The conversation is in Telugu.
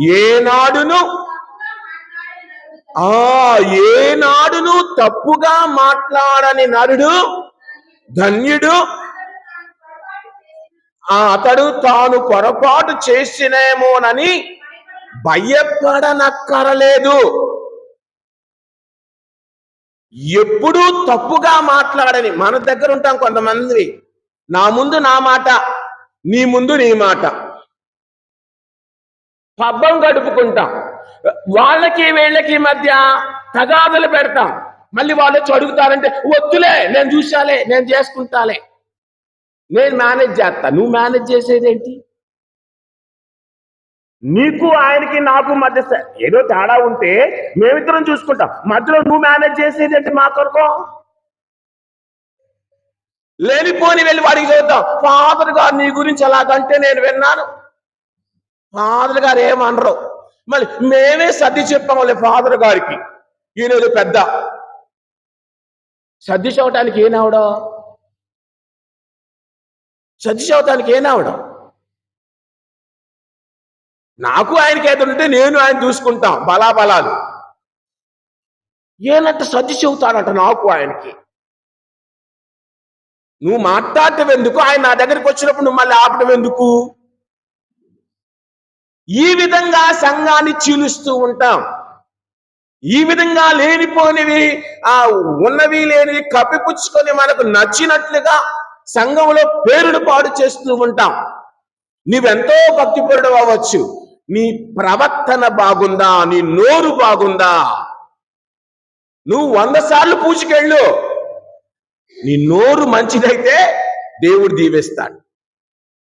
ఏనాడును ఆ ఏనాడును తప్పుగా మాట్లాడని నరుడు ధన్యుడు ఆ అతడు తాను పొరపాటు చేసినేమోనని భయపడనక్కరలేదు. ఎప్పుడూ తప్పుగా మాట్లాడని మన దగ్గర ఉంటాం కొంతమంది. నా ముందు నా మాట నీ ముందు నీ మాట. పబ్బం గడుపుకుంటాం. వాళ్ళకి వీళ్ళకి మధ్య తగాదులు పెడతాం. మళ్ళీ వాళ్ళు వచ్చి అడుగుతారంటే వద్దులే నేను చూశాలే నేను చేసుకుంటాలే. నేను మేనేజ్ చేస్తా. నువ్వు మేనేజ్ చేసేదేంటి నీకు ఆయనకి నాకు మధ్య ఏదో తేడా ఉంటే మేమిద్దరం చూసుకుంటాం. మధ్యలో నువ్వు మేనేజ్ చేసేదేంటి మా కొరకు? లేనిపోని వెళ్ళి వాడికి చూద్దాం ఫాదర్ గారు నీ గురించి అలాగంటే నేను విన్నాను. ఫాదర్ గారు ఏమనరు. మళ్ళీ మేమే సర్ది చెప్పాంలే ఫాదర్ గారికి. ఈయన పెద్ద. సర్ది చెప్పటానికి ఏనావడం సర్ది చెప్పటానికి ఏనావడం నాకు ఆయనకి ఏదంటే ఉంటే నేను ఆయన చూసుకుంటాం బలాబలాలు. ఏనంట సర్ది చెబుతానంట నాకు ఆయనకి. నువ్వు మాట్లాడటం ఎందుకు? ఆయన నా దగ్గరికి వచ్చినప్పుడు నువ్వు మళ్ళీ ఆపడం ఎందుకు? ఈ విధంగా సంఘాన్ని చీలుస్తూ ఉంటాం. ఈ విధంగా లేనిపోనివి ఆ ఉన్నవి లేనివి కప్పిపుచ్చుకొని మనకు నచ్చినట్లుగా సంఘంలో పేరును పాడు చేస్తూ ఉంటాం. నీవెంతో భక్తిపరుడు అవ్వచ్చు. నీ ప్రవర్తన బాగుందా? నీ నోరు బాగుందా? నువ్వు వంద సార్లు పూజకెళ్ళు. నీ నోరు మంచిదైతే దేవుడు దీవిస్తాడు.